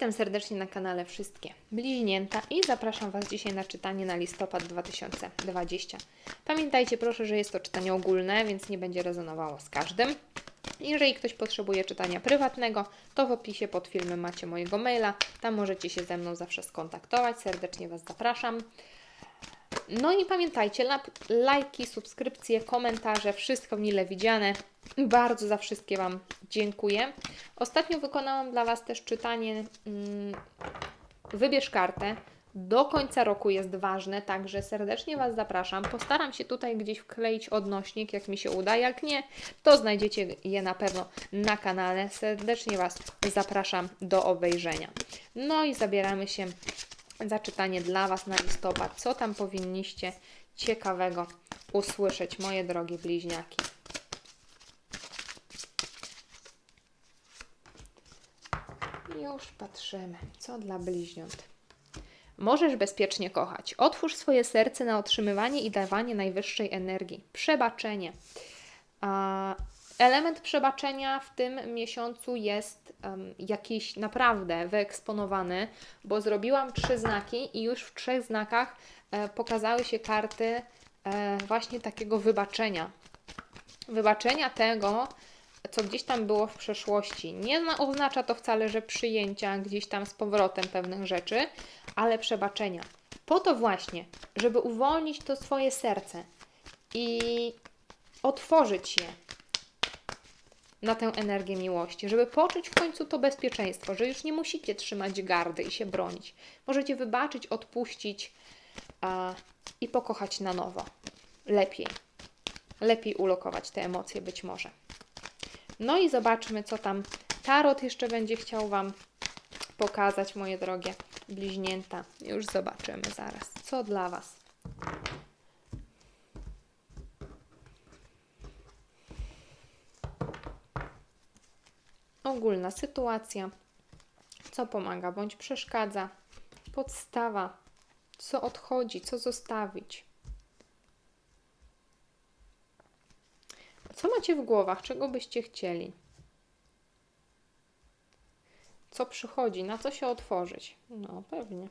Witam serdecznie na kanale Wszystkie Bliźnięta i zapraszam Was dzisiaj na czytanie na listopad 2020. Pamiętajcie proszę, że jest to czytanie ogólne, więc nie będzie rezonowało z każdym. Jeżeli ktoś potrzebuje czytania prywatnego, to w opisie pod filmem macie mojego maila. Tam możecie się ze mną zawsze skontaktować. Serdecznie Was zapraszam. No i pamiętajcie, lajki, subskrypcje, komentarze, wszystko mile widziane. Bardzo za wszystkie Wam dziękuję. Ostatnio wykonałam dla Was też czytanie mm, Wybierz kartę. Do końca roku jest ważne, także serdecznie Was zapraszam. Postaram się tutaj gdzieś wkleić odnośnik, jak mi się uda. Jak nie, to znajdziecie je na pewno na kanale. Serdecznie Was zapraszam do obejrzenia. No i zabieramy się za czytanie dla Was na listopad. Co tam powinniście ciekawego usłyszeć, moje drogie bliźniaki? Już patrzymy, co dla bliźniąt. Możesz bezpiecznie kochać. Otwórz swoje serce na otrzymywanie i dawanie najwyższej energii. Przebaczenie. A, Element przebaczenia w tym miesiącu jest um, jakiś naprawdę wyeksponowany, bo zrobiłam trzy znaki i już w trzech znakach e, pokazały się karty e, właśnie takiego wybaczenia. Wybaczenia tego, co gdzieś tam było w przeszłości. Nie zna- oznacza to wcale, że przyjęcia gdzieś tam z powrotem pewnych rzeczy, ale przebaczenia. Po to właśnie, żeby uwolnić to swoje serce i otworzyć je na tę energię miłości, żeby poczuć w końcu to bezpieczeństwo, że już nie musicie trzymać gardy i się bronić. Możecie wybaczyć, odpuścić a, i pokochać na nowo. Lepiej. Lepiej ulokować te emocje być może. No i zobaczmy, co tam Tarot jeszcze będzie chciał Wam pokazać, moje drogie bliźnięta. Już zobaczymy zaraz, co dla Was. Ogólna sytuacja, co pomaga bądź przeszkadza, podstawa, co odchodzi, co zostawić. Co macie w głowach, czego byście chcieli? Co przychodzi, na co się otworzyć? No, pewnie.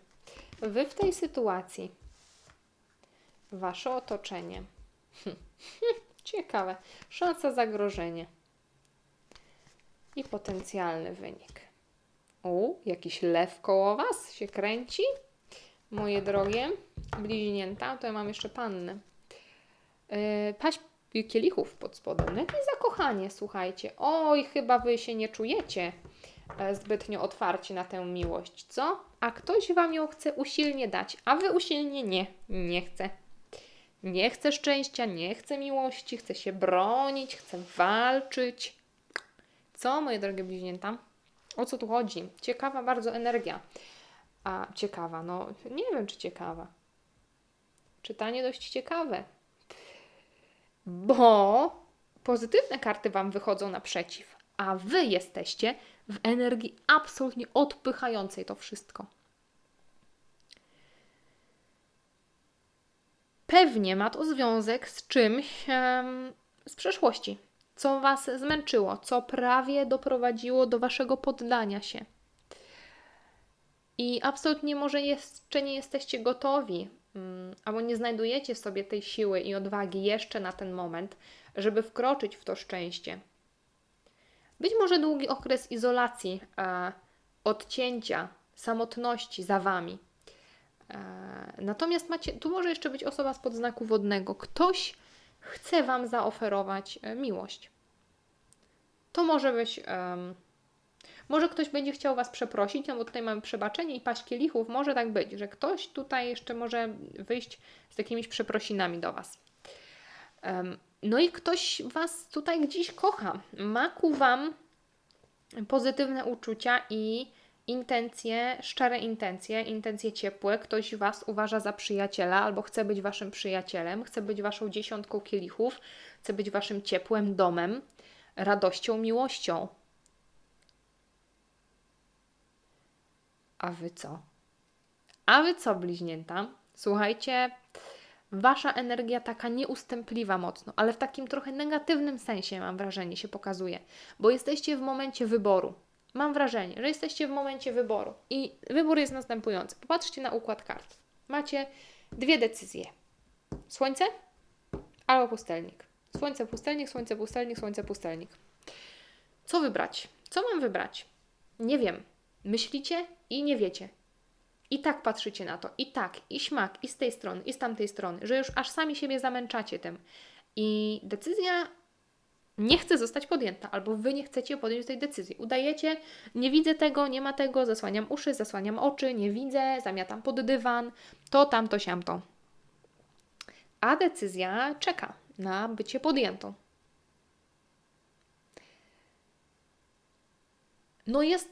Wy w tej sytuacji, wasze otoczenie. Ciekawe. Szansa, zagrożenie i potencjalny wynik. U, jakiś lew koło Was się kręci? Moje drogie bliźnięta, to ja mam jeszcze pannę. Yy, paść kielichów pod spodem. No jakieś zakochanie, słuchajcie. Oj, chyba Wy się nie czujecie e, zbytnio otwarci na tę miłość, co? A ktoś Wam ją chce usilnie dać, a Wy usilnie nie, nie chce. Nie chce szczęścia, nie chce miłości, chce się bronić, chce walczyć. Co, moje drogie bliźnięta? O co tu chodzi? Ciekawa bardzo energia. A ciekawa, no nie wiem, czy ciekawa. Czytanie dość ciekawe. Bo pozytywne karty Wam wychodzą naprzeciw, a Wy jesteście w energii absolutnie odpychającej to wszystko. Pewnie ma to związek z czymś z przeszłości co Was zmęczyło, co prawie doprowadziło do Waszego poddania się. I absolutnie może jeszcze nie jesteście gotowi, mm, albo nie znajdujecie sobie tej siły i odwagi jeszcze na ten moment, żeby wkroczyć w to szczęście. Być może długi okres izolacji, e, odcięcia, samotności za Wami. E, natomiast macie, tu może jeszcze być osoba z podznaku wodnego. Ktoś, chce Wam zaoferować e, miłość. To może być. Um, może ktoś będzie chciał Was przeprosić, no bo tutaj mamy przebaczenie i paść kielichów. Może tak być, że ktoś tutaj jeszcze może wyjść z jakimiś przeprosinami do Was. Um, no i ktoś Was tutaj gdzieś kocha. Ma ku Wam pozytywne uczucia i intencje, szczere intencje, intencje ciepłe, ktoś Was uważa za przyjaciela albo chce być Waszym przyjacielem, chce być Waszą dziesiątką kielichów, chce być Waszym ciepłym domem, radością, miłością. A Wy co? A Wy co, bliźnięta? Słuchajcie, Wasza energia taka nieustępliwa mocno, ale w takim trochę negatywnym sensie, mam wrażenie, się pokazuje, bo jesteście w momencie wyboru Mam wrażenie, że jesteście w momencie wyboru. I wybór jest następujący. Popatrzcie na układ kart. Macie dwie decyzje: słońce albo pustelnik. Słońce, pustelnik, słońce, pustelnik, słońce, pustelnik. Co wybrać? Co mam wybrać? Nie wiem. Myślicie i nie wiecie. I tak patrzycie na to, i tak, i śmak, i z tej strony, i z tamtej strony, że już aż sami siebie zamęczacie tym. I decyzja nie chce zostać podjęta, albo wy nie chcecie podjąć tej decyzji. Udajecie, nie widzę tego, nie ma tego, zasłaniam uszy, zasłaniam oczy, nie widzę, zamiatam pod dywan, to, tamto, siamto. A decyzja czeka na bycie podjętą. No jest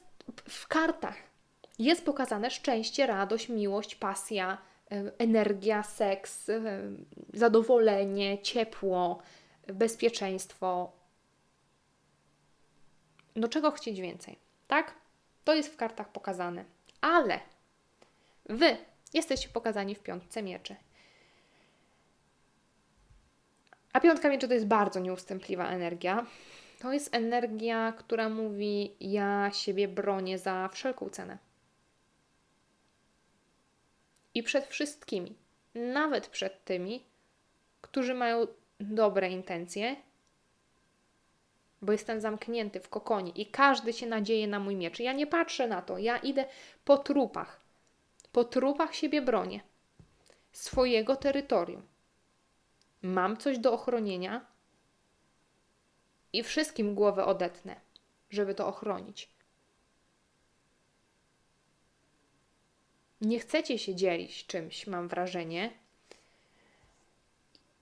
w kartach. Jest pokazane szczęście, radość, miłość, pasja, em, energia, seks, em, zadowolenie, ciepło, bezpieczeństwo. No czego chcieć więcej, tak? To jest w kartach pokazane. Ale Wy jesteście pokazani w piątce mieczy. A piątka mieczy to jest bardzo nieustępliwa energia. To jest energia, która mówi: Ja siebie bronię za wszelką cenę. I przed wszystkimi, nawet przed tymi, którzy mają dobre intencje, bo jestem zamknięty w kokonie i każdy się nadzieje na mój miecz. Ja nie patrzę na to, ja idę po trupach. Po trupach siebie bronię. Swojego terytorium. Mam coś do ochronienia i wszystkim głowę odetnę, żeby to ochronić. Nie chcecie się dzielić czymś, mam wrażenie.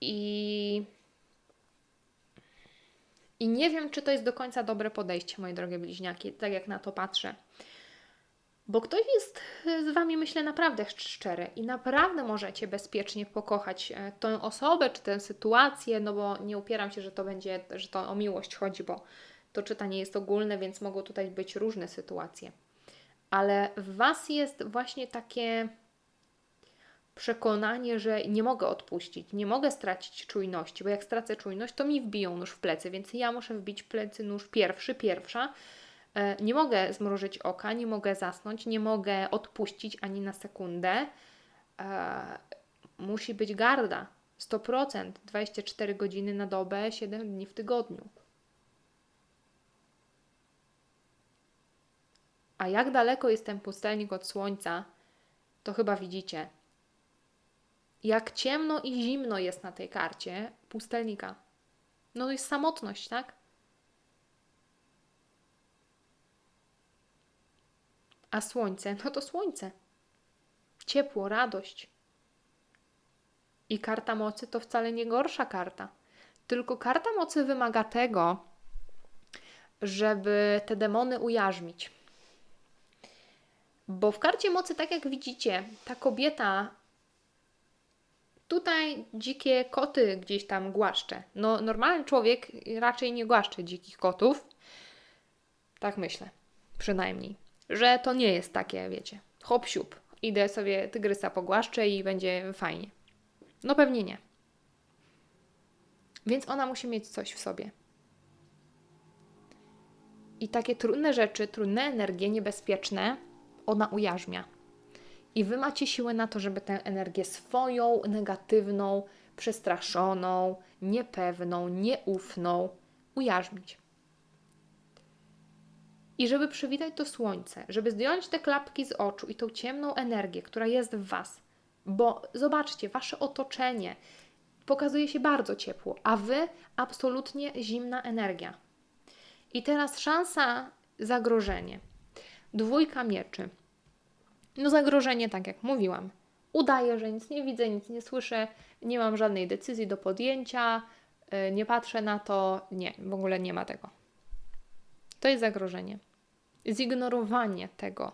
I i nie wiem, czy to jest do końca dobre podejście, moje drogie bliźniaki, tak jak na to patrzę. Bo ktoś jest z Wami, myślę, naprawdę szczery i naprawdę możecie bezpiecznie pokochać e, tą osobę czy tę sytuację, no bo nie upieram się, że to będzie, że to o miłość chodzi, bo to czytanie jest ogólne, więc mogą tutaj być różne sytuacje. Ale w Was jest właśnie takie przekonanie, że nie mogę odpuścić, nie mogę stracić czujności, bo jak stracę czujność, to mi wbiją nóż w plecy, więc ja muszę wbić plecy nóż pierwszy, pierwsza. E, Nie mogę zmrużyć oka, nie mogę zasnąć, nie mogę odpuścić ani na sekundę. E, Musi być garda. 100%, 24 godziny na dobę, 7 dni w tygodniu. A jak daleko jest ten pustelnik od słońca, to chyba widzicie. Jak ciemno i zimno jest na tej karcie pustelnika. No to jest samotność, tak? A słońce, no to słońce. Ciepło, radość. I karta mocy to wcale nie gorsza karta. Tylko karta mocy wymaga tego, żeby te demony ujarzmić. Bo w karcie mocy, tak jak widzicie, ta kobieta tutaj dzikie koty gdzieś tam głaszcze. No, normalny człowiek raczej nie głaszcze dzikich kotów. Tak myślę, przynajmniej. Że to nie jest takie, wiecie, hop siup. Idę sobie tygrysa pogłaszczę i będzie fajnie. No pewnie nie. Więc ona musi mieć coś w sobie. I takie trudne rzeczy, trudne energie, niebezpieczne, ona ujarzmia. I wy macie siłę na to, żeby tę energię swoją, negatywną, przestraszoną, niepewną, nieufną ujarzmić. I żeby przywitać to słońce, żeby zdjąć te klapki z oczu i tą ciemną energię, która jest w Was. Bo zobaczcie, Wasze otoczenie pokazuje się bardzo ciepło, a Wy absolutnie zimna energia. I teraz szansa, zagrożenie. Dwójka mieczy. No zagrożenie, tak jak mówiłam. Udaję, że nic nie widzę, nic nie słyszę, nie mam żadnej decyzji do podjęcia, yy, nie patrzę na to, nie, w ogóle nie ma tego. To jest zagrożenie. Zignorowanie tego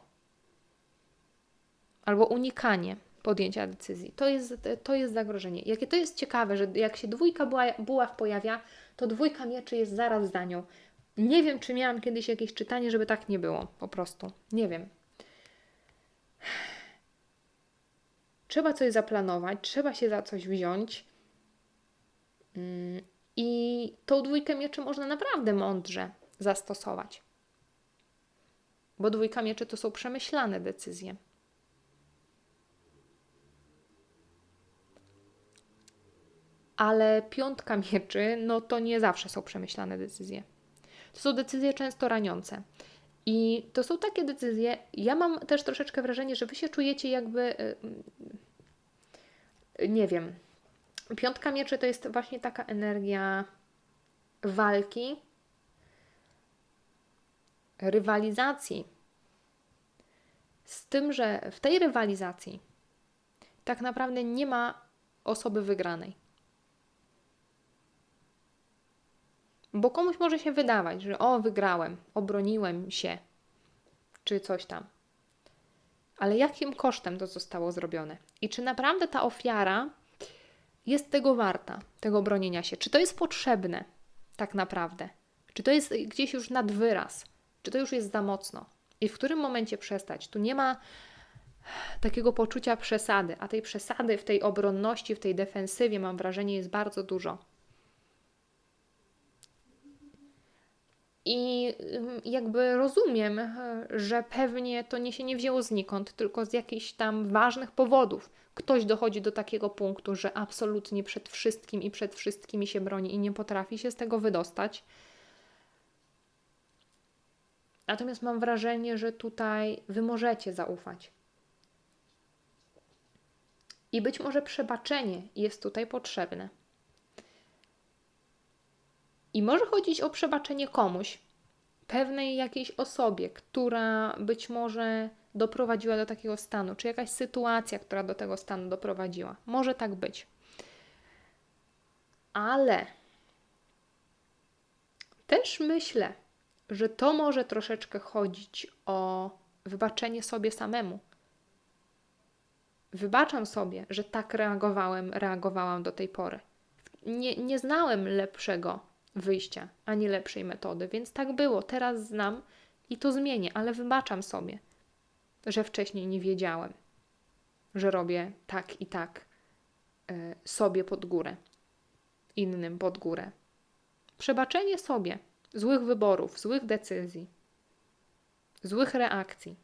albo unikanie podjęcia decyzji. To jest, to jest zagrożenie. Jakie to jest ciekawe, że jak się dwójka buła- buław pojawia, to dwójka mieczy jest zaraz za nią. Nie wiem, czy miałam kiedyś jakieś czytanie, żeby tak nie było. Po prostu. Nie wiem. Trzeba coś zaplanować, trzeba się za coś wziąć. Mm, I tą dwójkę mieczy można naprawdę mądrze zastosować. bo dwójka mieczy to są przemyślane decyzje. Ale piątka mieczy, no to nie zawsze są przemyślane decyzje. To są decyzje często raniące. I to są takie decyzje. Ja mam też troszeczkę wrażenie, że wy się czujecie jakby. y, Nie wiem. Piątka mieczy to jest właśnie taka energia walki, rywalizacji. Z tym, że w tej rywalizacji tak naprawdę nie ma osoby wygranej. Bo komuś może się wydawać, że o, wygrałem, obroniłem się, czy coś tam. Ale jakim kosztem to zostało zrobione? I czy naprawdę ta ofiara jest tego warta, tego bronienia się? Czy to jest potrzebne tak naprawdę? Czy to jest gdzieś już nad wyraz? Czy to już jest za mocno? I w którym momencie przestać? Tu nie ma takiego poczucia przesady, a tej przesady w tej obronności, w tej defensywie, mam wrażenie, jest bardzo dużo. I jakby rozumiem, e, że pewnie to nie się nie wzięło znikąd, tylko z jakichś tam ważnych powodów. Ktoś dochodzi do takiego punktu, że absolutnie przed wszystkim i przed wszystkimi się broni i nie potrafi się z tego wydostać. Natomiast mam wrażenie, że tutaj wy możecie zaufać. I być może przebaczenie jest tutaj potrzebne. I może chodzić o przebaczenie komuś, pewnej jakiejś osobie, która być może doprowadziła do takiego stanu, czy jakaś sytuacja, która do tego stanu doprowadziła. Może tak być. Ale też myślę, że to może troszeczkę chodzić o wybaczenie sobie samemu. Wybaczam sobie, że tak reagowałem, reagowałam do tej pory. Nie, nie znałem lepszego wyjścia, ani lepszej metody, więc tak było. Teraz znam i to zmienię, ale wybaczam sobie, że wcześniej nie wiedziałem, że robię tak i tak y, sobie pod górę, innym pod górę. Przebaczenie sobie złych wyborów, złych decyzji, złych reakcji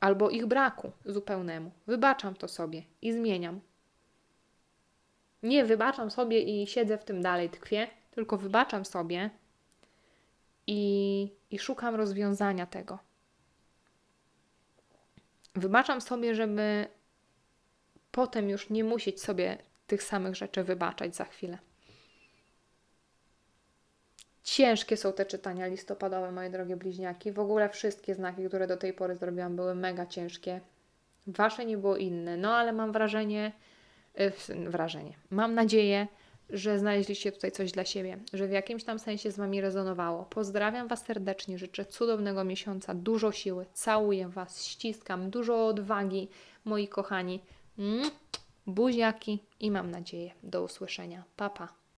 albo ich braku zupełnemu. Wybaczam to sobie i zmieniam. Nie wybaczam sobie i siedzę w tym dalej, tkwię, tylko wybaczam sobie i, i szukam rozwiązania tego. Wybaczam sobie, żeby potem już nie musieć sobie tych samych rzeczy wybaczać za chwilę. Ciężkie są te czytania listopadowe, moje drogie bliźniaki. W ogóle wszystkie znaki, które do tej pory zrobiłam, były mega ciężkie. Wasze nie było inne, no ale mam wrażenie, wrażenie, mam nadzieję, że znaleźliście tutaj coś dla siebie, że w jakimś tam sensie z Wami rezonowało. Pozdrawiam Was serdecznie, życzę cudownego miesiąca, dużo siły, całuję Was, ściskam, dużo odwagi, moi kochani. Buziaki i mam nadzieję do usłyszenia. Pa, pa.